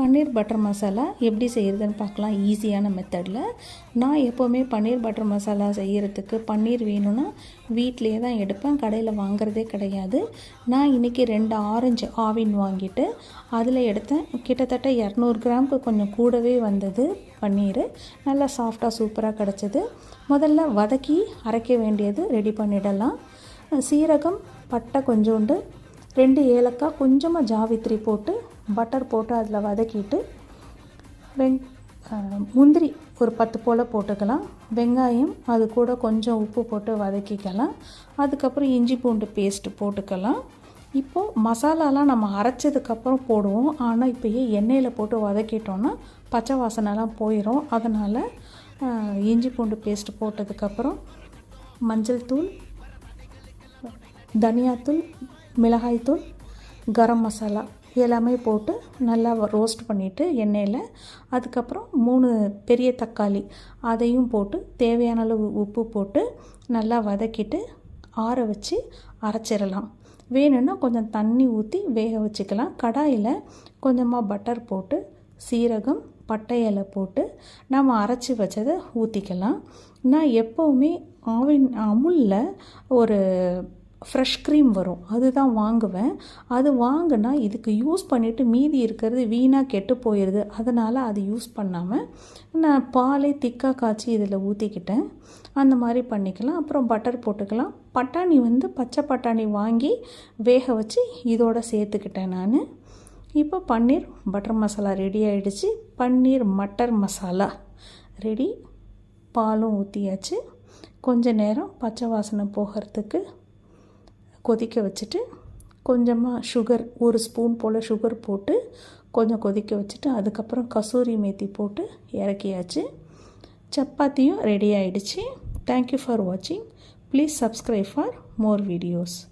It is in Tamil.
பன்னீர் பட்டர் மசாலா எப்படி செய்கிறதுன்னு பார்க்கலாம் ஈஸியான மெத்தடில் நான் எப்போவுமே பன்னீர் பட்டர் மசாலா செய்கிறதுக்கு பன்னீர் வேணும்னா வீட்டிலே தான் எடுப்பேன் கடையில் வாங்குறதே கிடையாது. நான் இன்றைக்கி ரெண்டு ஆரஞ்சு ஆவின் வாங்கிட்டு அதில் எடுத்தேன். கிட்டத்தட்ட இரநூறு கிராமுக்கு கொஞ்சம் கூடவே வந்தது பன்னீர். நல்லா சாஃப்டாக சூப்பராக கிடச்சிது. முதல்ல வதக்கி அரைக்க வேண்டியது ரெடி பண்ணிடலாம். சீரகம் பட்டை கொஞ்சோண்டு ரெண்டு ஏலக்காய் கொஞ்சமாக ஜாவித்ரி போட்டு பட்டர் போட்டு அதில் வதக்கிட்டு வெங் முந்திரி ஒரு பத்து போல் போட்டுக்கலாம். வெங்காயம் அது கூட கொஞ்சம் உப்பு போட்டு வதக்கிக்கலாம். அதுக்கப்புறம் இஞ்சி பூண்டு பேஸ்ட்டு போட்டுக்கலாம். இப்போது மசாலாலாம் நம்ம அரைச்சதுக்கப்புறம் போடுவோம். ஆனால் இப்போயே எண்ணெயில் போட்டு வதக்கிட்டோன்னா பச்சை வாசனைலாம் போயிடும் அதனால் இஞ்சி பூண்டு பேஸ்ட்டு போட்டதுக்கப்புறம் மஞ்சள் தூள் தனியாத்தூள் மிளகாய்த்தூள் கரம் மசாலா. எல்லாமே போட்டு நல்லா ரோஸ்ட் பண்ணிவிட்டு எண்ணெயில் அதுக்கப்புறம் மூணு பெரிய தக்காளி அதையும் போட்டு தேவையான அளவு உப்பு போட்டு நல்லா வதக்கிட்டு ஆற வச்சு அரைச்சிடலாம். வேணும்னா கொஞ்சம் தண்ணி ஊற்றி வேக வச்சுக்கலாம். கடாயில் கொஞ்சமாக பட்டர் போட்டு சீரகம் பட்டை இலை போட்டு நம்ம அரைச்சி வச்சதை ஊற்றிக்கலாம் நான் எப்போவுமே ஆவின் அமுலில் ஒரு ஃப்ரெஷ் க்ரீம் வரும். அதுதான் வாங்குவேன். அது வாங்கினா இதுக்கு யூஸ் பண்ணிவிட்டு மீதி இருக்கிறது வீணாக கெட்டு போயிடுது அதனால் அது யூஸ் பண்ணாமல் நான் பாலை திக்காக காய்ச்சி இதில் ஊற்றிக்கிட்டேன் அந்த மாதிரி பண்ணிக்கலாம். அப்புறம் பட்டர் போட்டுக்கலாம். பட்டாணி வந்து பச்சை பட்டாணி வாங்கி வேக வச்சு இதோட சேர்த்துக்கிட்டேன் நான். இப்போ பன்னீர் பட்டர் மசாலா ரெடி ஆகிடுச்சு பன்னீர் மட்டர் மசாலா ரெடி பாலும் ஊற்றியாச்சு கொஞ்ச நேரம் பச்சை வாசனை போகிறதுக்கு கொதிக்க வச்சுட்டு கொஞ்சமாக சுகர் ஒரு ஸ்பூன் போல் சுகர் போட்டு கொஞ்சம் கொதிக்க வச்சுட்டு அதுக்கப்புறம் கசூரி மேத்தி போட்டு இறக்கியாச்சு. சப்பாத்தியும் ரெடி ஆகிடுச்சு தேங்க்யூ ஃபார் வாட்சிங் please subscribe for more videos